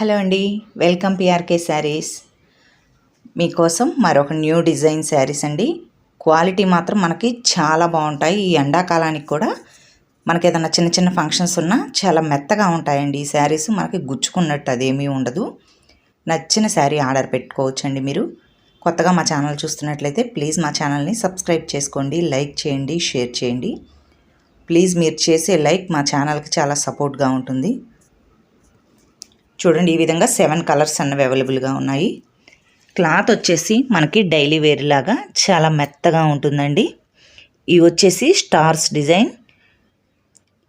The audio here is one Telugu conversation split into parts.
హలో అండి వెల్కమ్ పిఆర్కే శారీస్. మీకోసం మరొక న్యూ డిజైన్ శారీస్ అండి. క్వాలిటీ మాత్రం మనకి చాలా బాగుంటాయి. ఈ ఎండాకాలానికి కూడా మనకి ఏదైనా చిన్న చిన్న ఫంక్షన్స్ ఉన్నా చాలా మెత్తగా ఉంటాయండి. ఈ శారీస్ మనకి గుచ్చుకున్నట్టు అదేమీ ఉండదు. నచ్చిన శారీ ఆర్డర్ పెట్టుకోవచ్చండి మీరు. కొత్తగా మా ఛానల్ చూస్తున్నట్లయితే ప్లీజ్ మా ఛానల్ని సబ్స్క్రైబ్ చేసుకోండి లైక్ చేయండి షేర్ చేయండి. ప్లీజ్ మీరు చేసే లైక్ మా ఛానల్కి చాలా సపోర్ట్గా ఉంటుంది. చూడండి ఈ విధంగా సెవెన్ కలర్స్ అన్నవి అవైలబుల్గా ఉన్నాయి. క్లాత్ వచ్చేసి మనకి డైలీ వేర్ లాగా చాలా మెత్తగా ఉంటుందండి. ఇవి వచ్చేసి స్టార్స్ డిజైన్.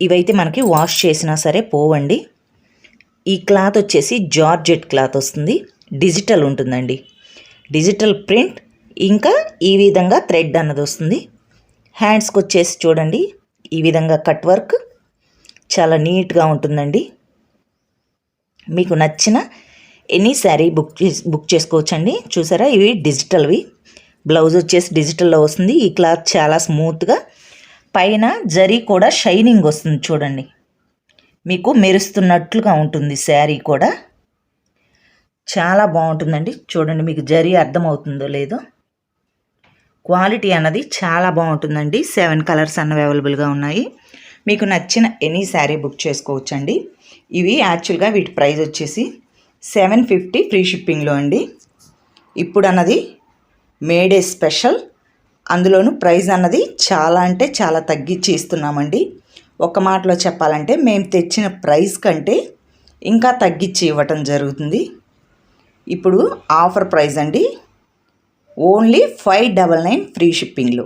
ఇవైతే మనకి వాష్ చేసినా సరే పోవండి. ఈ క్లాత్ వచ్చేసి జార్జెట్ క్లాత్ వస్తుంది. డిజిటల్ ఉంటుందండి. Digital print. ఇంకా ఈ విధంగా థ్రెడ్ అన్నది వస్తుంది. హ్యాండ్స్కి వచ్చేసి చూడండి ఈ విధంగా కట్ వర్క్. చాలా నీట్గా ఉంటుందండి. మీకు నచ్చిన ఎనీ శారీ బుక్ చేసి బుక్ చేసుకోవచ్చండి. చూసారా? ఇవి డిజిటల్వి. బ్లౌజ్ వచ్చేసి డిజిటల్లో వస్తుంది. ఈ క్లాత్ చాలా స్మూత్గా. పైన జరీ కూడా షైనింగ్ వస్తుంది చూడండి. మీకు మెరుస్తున్నట్లుగా ఉంటుంది శారీ కూడా. చాలా బాగుంటుందండి. చూడండి మీకు జరీ అర్థమవుతుందో లేదో. క్వాలిటీ అన్నది చాలా బాగుంటుందండి. సెవెన్ కలర్స్ అన్నవి అవైలబుల్గా ఉన్నాయి. మీకు నచ్చిన ఎనీ శారీ బుక్ చేసుకోవచ్చండి. ఇవి యాక్చువల్గా వీటి ప్రైస్ వచ్చేసి సెవెన్ ఫిఫ్టీ ఫ్రీ షిప్పింగ్లో అండి. ఇప్పుడు అన్నది మేడే స్పెషల్. అందులోను ప్రైస్ అన్నది చాలా అంటే చాలా తగ్గించి ఇస్తున్నామండి. ఒక మాటలో చెప్పాలంటే మేము తెచ్చిన ప్రైస్ కంటే ఇంకా తగ్గించి ఇవ్వటం జరుగుతుంది. ఇప్పుడు ఆఫర్ ప్రైస్ అండి. Only five double nine free షిప్పింగ్లో.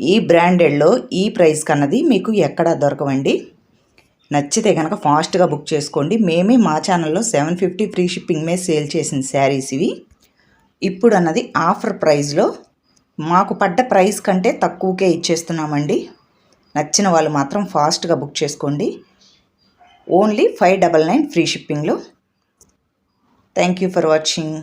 ఈ బ్రాండెడ్లో ఈ ప్రైస్ కన్నది మీకు ఎక్కడ దొరకవండి. నచ్చితే కనుక ఫాస్ట్గా బుక్ చేసుకోండి. మేమే మా ఛానల్లో సెవెన్ ఫిఫ్టీ ఫ్రీ షిప్పింగ్ మీద సేల్ చేసిన శారీస్ ఇవి. ఇప్పుడు అన్నది ఆఫర్ ప్రైస్లో. మాకు పడ్డ ప్రైస్ కంటే తక్కువకే ఇచ్చేస్తున్నామండి. నచ్చిన వాళ్ళు మాత్రం ఫాస్ట్గా బుక్ చేసుకోండి. Only five double nine free షిప్పింగ్లో. Thank you for watching.